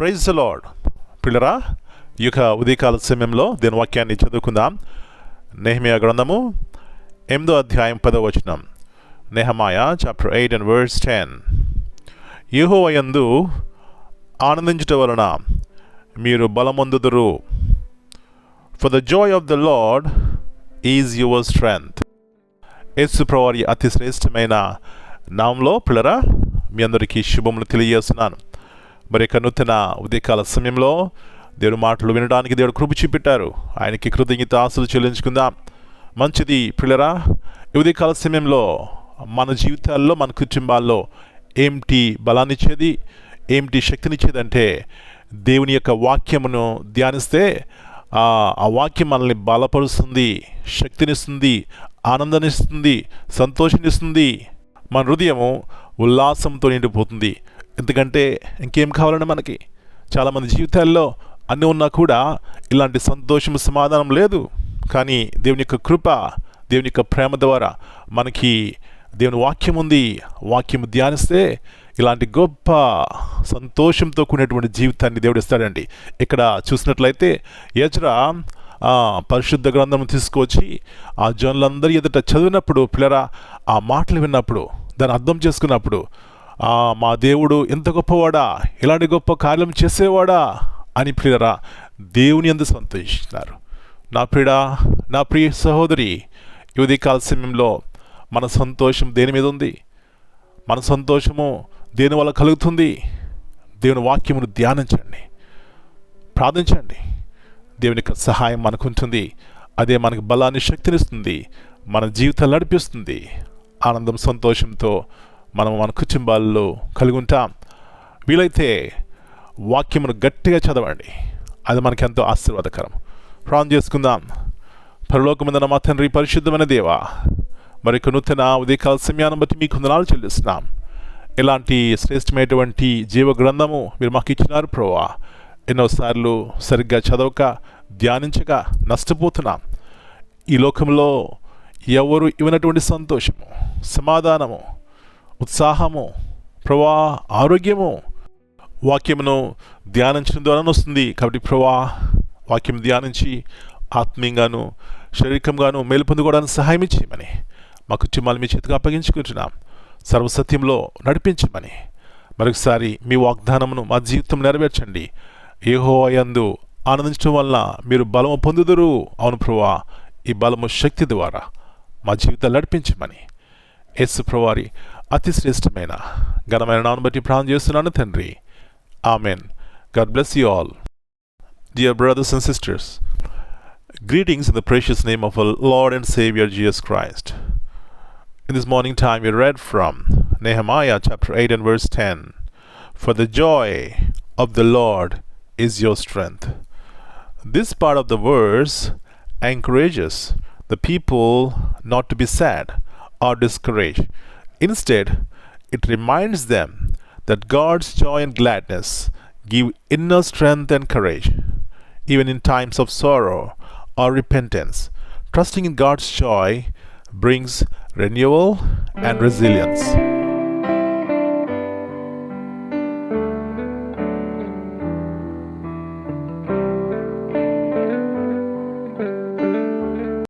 Praise lord పిల్లరా ఈ యొక్క ఉదయకాల సమయంలో దీని వాక్యాన్ని చదువుకుందాం. నెహమియా గ్రంథము ఎనిమిదో అధ్యాయం పదో వచనం. Nehemiah chapter eight and words ten యుహో అయందు ఆనందించటం వలన మీరు బలమొందుదురు. For the joy of the Lord is your strength యేసు ప్రవారి అతి శ్రేష్టమైన నామంలో పిల్లరా మీ అందరికీ శుభములు తెలియజేస్తున్నాను. మరి యొక్క నూతన ఉదయకాల సమయంలో దేవుడు మాటలు వినడానికి దేవుడు కృప చూపెట్టారు. ఆయనకి కృతజ్ఞత ఆశలు చెల్లించుకుందాం. మంచిది పిల్లరా ఈ ఉదయకాల సమయంలో మన జీవితాల్లో మన కుటుంబాల్లో ఏమిటి బలాన్నిచ్చేది ఏమిటి శక్తినిచ్చేది అంటే దేవుని యొక్క వాక్యమును ధ్యానిస్తే ఆ ఆ వాక్యం మనల్ని బలపరుస్తుంది శక్తినిస్తుంది ఆనందాన్నిస్తుంది సంతోషాన్నిస్తుంది మన హృదయము ఉల్లాసంతో నిండిపోతుంది. ఎందుకంటే ఇంకేం కావాలండి మనకి? చాలామంది జీవితాల్లో అన్నీ ఉన్నా కూడా ఇలాంటి సంతోషం సమాధానం లేదు. కానీ దేవుని యొక్క కృప దేవుని యొక్క ప్రేమ ద్వారా మనకి దేవుని వాక్యం ఉంది. వాక్యం ధ్యానిస్తే ఇలాంటి గొప్ప సంతోషంతో కూడినటువంటి జీవితాన్ని దేవుడు ఇస్తాడండి. ఇక్కడ చూసినట్లయితే యజ్రా పరిశుద్ధ గ్రంథం తీసుకొచ్చి ఆ జనులందరి ఎదుట చదివినప్పుడు పిల్లరా ఆ మాటలు విన్నప్పుడు దాన్ని అర్థం చేసుకున్నప్పుడు మా దేవుడు ఎంత గొప్పవాడా? ఇలాంటి గొప్ప కార్యం చేసేవాడా? అని ప్రియరా దేవుని ఎందు సంతోషిస్తున్నారు. నా ప్రియడా నా ప్రియ సహోదరి యువతి ఉదయకాల సమయంలో మన సంతోషం దేని మీద ఉంది? మన సంతోషము దేని వల్ల కలుగుతుంది? దేవుని వాక్యమును ధ్యానించండి. ప్రార్థించండి. దేవుని యొక్క సహాయం మనకు ఉంటుంది. అదే మనకు బలాన్ని శక్తినిస్తుంది. మన జీవితాలు నడిపిస్తుంది. ఆనందం సంతోషంతో మనం మన కుటుంబాల్లో కలిగి ఉంటాం వీలైతే వాక్యమును గట్టిగా చదవండి. అది మనకి ఎంతో ఆశీర్వాదకరం. ప్రాణం చేసుకుందాం. పరలోకముందన మా తండ్రి పరిశుద్ధమైన దేవా మరొక నూతన ఉదయకాల సమయాన్ని బట్టి మీకు వందనాలు చెల్లిస్తున్నాం. ఇలాంటి శ్రేష్టమైనటువంటి జీవ గ్రంథము మీరు మాకు ఇచ్చినారు ప్రోవా ఎన్నోసార్లు సరిగ్గా చదవక ధ్యానించక నష్టపోతున్నాం. ఈ లోకంలో ఎవరు ఇవ్వనటువంటి సంతోషము సమాధానము ఉత్సాహము ప్రభా ఆరోగ్యము వాక్యమును ధ్యానించడం ద్వారా వస్తుంది. కాబట్టి ప్రభా వాక్యం ధ్యానించి ఆత్మీయంగాను శారీరకంగాను మేలు పొందుకోవడానికి సహాయం ఇచ్చేయమని మా కుటుంబాలు మీ చేతికి అప్పగించుకుంటున్నాం. సర్వసత్యంలో నడిపించమని మరొకసారి మీ వాగ్దానమును మా జీవితం నెరవేర్చండి. ఏహో అయందు ఆనందించడం వల్ల మీరు బలము పొందుదురు. అవును ప్రభా ఈ బలము శక్తి ద్వారా మా జీవితాలు నడిపించమని యేసు ప్రవారి అతి శ్రేష్టమైన ఘనమైన నాను బట్టి ప్రాణం చేస్తున్నాను తండ్రి amen God bless you all Dear brothers and sisters, greetings in the precious name of our Lord and Savior Jesus Christ. In this morning time, we read from Nehemiah chapter 8 and verse 10 For the joy of the Lord is your strength. This part of the verse encourages the people not to be sad or discouraged. Instead, it reminds them that God's joy and gladness give inner strength and courage, even in times of sorrow or repentance. Trusting in God's joy brings renewal and resilience.